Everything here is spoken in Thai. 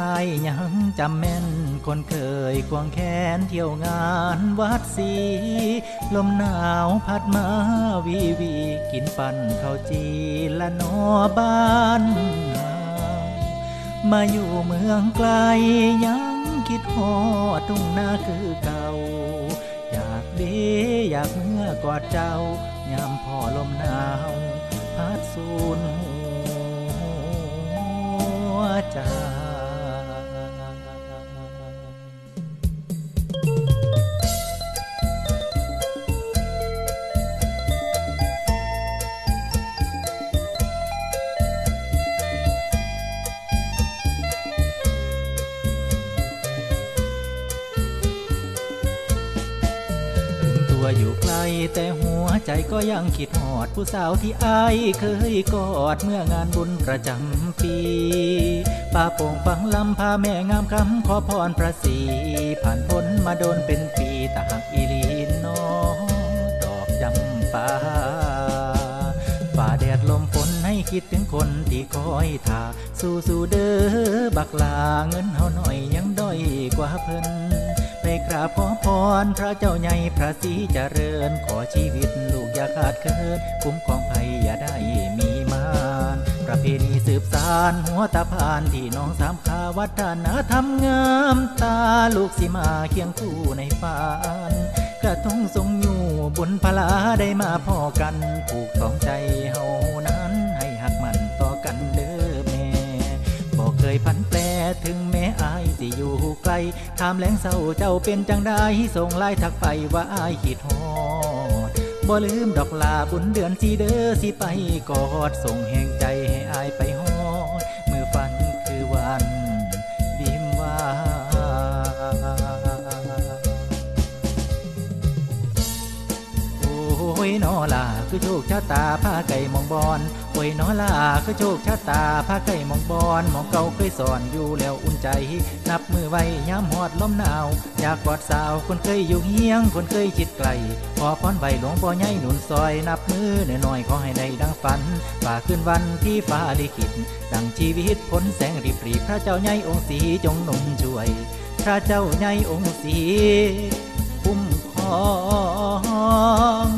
อายยังจำแม่นคนเคยควงแขนเที่ยวงานวัดสี ลมหนาวพัดมาวีวี กินปั่นข้าวจีละนอบ้านมาอยู่เมืองไกลยังคิดฮอดทุ่งนาคือเก่า อยากเดอยากเมื่อกอดเจ้ายามพ่อลมหนาว พัดสูนหั ถึงตัวอยู่ไกลแต่หัวใจก็ยังคิดหอด ผู้สาวที่อายเคยกอดเมื่องานบุญประจำปีป้าโป่งฟังลำพาแม่งามคำขอพรประสีผ่านพ้นมาโดนเป็นปีแต่หักอีลีน้องดอกจำปาฝ่าแดดลมฝนให้คิดถึงคนที่คอยท่าสู้สู้เด้อบักลาเงินเฮาหน่อยยังด้อยกว่าเพิ่น กราบขอพร พระเจ้าใหญ่พระศรีเจริญ ขอชีวิตลูกอย่าขาดเคินคุ้มครองภัยอย่าได้มีมารประเพณีสืบสานหัวตาพานที่น้องสามขาวัฒนธรรมงามตาลูกสิมาเคียงคู่ในฝันกระทงทรงอยู่บนพลาได้มาพ่อกันผูกสองใจเฮานั้นให้หักมันต่อกันเด้อแม่บอกเคยพัน ถึงแม้อายสิอยู่ไกล ถามแหลงเศร้าเจ้าเป็นจังได้ส่งไลน์ทักไปว่าอายคิดฮอดบ่ลืมดอกลาบุญเดือนสีเด้อสิไปกอดส่งแห่งใจ ลาคือโชคชะตาพาไก่มองบอนโอ้ยนอลาคือโชคชะตาพาไก่มองบอนมองเก่าเคยสอนอยู่แล้วอุ่นใจ นับมือไว้ย้ำหอดลมหนาว อยากกอดสาวคนเคยอยู่เฮียง คนเคยชิดไกล ขอพรไว้หลวงพ่อใหญ่หนุนซอยนับมือหน่อยๆขอให้ได้ดังฝันฝ่าขึ้นวันที่ฟ้าลิขิต ดังชีวิตพ้นแสงริบรีพระเจ้าใหญ่องค์สีจงหนุนช่วย พระเจ้าใหญ่องค์สีคุ้มครอง